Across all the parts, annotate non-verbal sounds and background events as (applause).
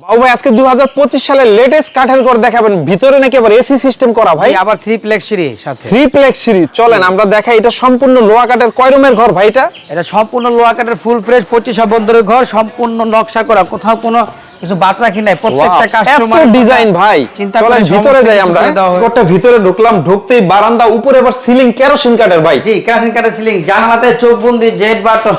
বাবু ভাই আজকে দুই সালের লেটেস্ট কাঠের ঘর দেখাবেন। ভিতরে নাকি আবার এসি সিস্টেম করা ভাই? আবার থ্রি প্লেক্স সিঁড়ি সাথে। থ্রি প্লেক্স সিঁড়ি। চলেন আমরা দেখাই এটা সম্পূর্ণ লোহা কাঠের কয় রুমের ঘর ভাই এটা? এটা সম্পূর্ণ লোহা কাঠের ফুল ফ্রেশ পঁচিশা বন্দরের ঘর সম্পূর্ণ নকশা করা। কোথাও কোনো কিছু বাদ রাখি নাই প্রত্যেকটা Wow, কাস্টমার এত ডিজাইন ভাই। চিন্তা করে ভিতরে যাই আমরা। ভিতরে ঢুকলাম ঢুকতেই বারান্দা উপরে আবার সিলিং কেরোসিন কাঠের ভাই। জি কেরাসিন কাঠের সিলিং জানালাতে চোখ বন্দি জেড বাটন।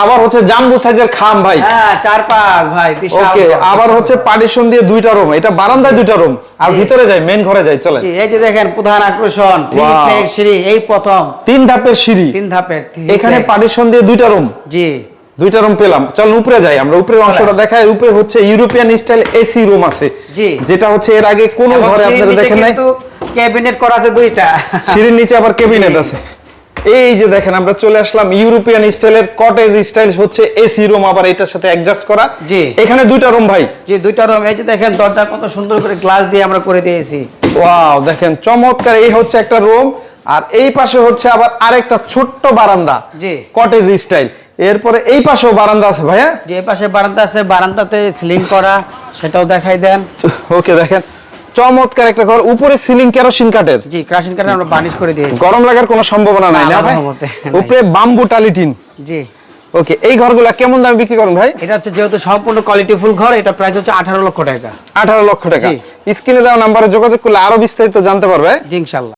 আবার হচ্ছে জাম্বু সাইজের খাম ভাই। হ্যাঁ চার পাঁচ ভাই ওকে আবার হচ্ছে পার্টিশন দিয়ে দুইটা রুম এটা বারান্দায় দুইটা রুম আর ভিতরে যাই মেন ঘরে যাই চলেন। এই যে দেখেন প্রধান আকর্ষণ Wow. সিঁড়ি এই প্রথম। তিন ধাপের সিঁড়ি। তিন ধাপের এখানে পার্টিশন দিয়ে দুইটা রুম জি। দুইটা রুম পেলাম। চল উপরে যাই আমরা উপরের অংশটা দেখাই উপরে হচ্ছে ইউরোপিয়ান স্টাইল এসি রুম আছে। জি। যেটা হচ্ছে এর আগে কোনো ঘরে আপনারা দেখেন নাই। ক্যাবিনেট করা আছে দুইটা। সিঁড়ির নিচে আবার ক্যাবিনেট আছে। এই যে দেখেন আমরা চলে আসলাম ইউরোপিয়ান স্টাইলের কটেজ স্টাইল হচ্ছে এসি রুম আবার এটার সাথে অ্যাডজাস্ট করা। জি। এখানে দুইটা রুম ভাই। যে দুইটা রুম এই যে দেখেন দরজা কত সুন্দর করে গ্লাস দিয়ে আমরা করে দিয়েছি। ওয়াও দেখেন চমৎকার। এই হচ্ছে একটা রুম আর এই পাশে হচ্ছে আবার আরেকটা ছোট্ট বারান্দা জি। কটেজ স্টাইল এরপরে এই পাশেও বারান্দা আছে ভাইয়া। যে পাশে বারান্দা আছে। বারান্দাতে সিলিং করা সেটাও দেখাই দেন। (laughs) ওকে দেখেন। চমৎকার একটা ঘর উপরে সিলিং কেরোসিন কাঠের। জি কেরোসিন কাটের আমরা বার্নিশ করে দিয়েছি। গরম লাগার কোনো সম্ভাবনা নাই না, ভাই। উপরে বাম্বু টালিটিন জি। ওকে এই ঘরগুলো কেমন দামে বিক্রি করেন ভাই? এটা হচ্ছে যেহেতু সম্পূর্ণ কোয়ালিটি ফুল ঘর এটা প্রাইস হচ্ছে আঠারো লক্ষ টাকা। আঠারো লক্ষ টাকা। স্ক্রিনে দেওয়া নম্বরে যোগাযোগ করলে আরও বিস্তারিত জানতে পারবে। জি ইনশাল্লাহ।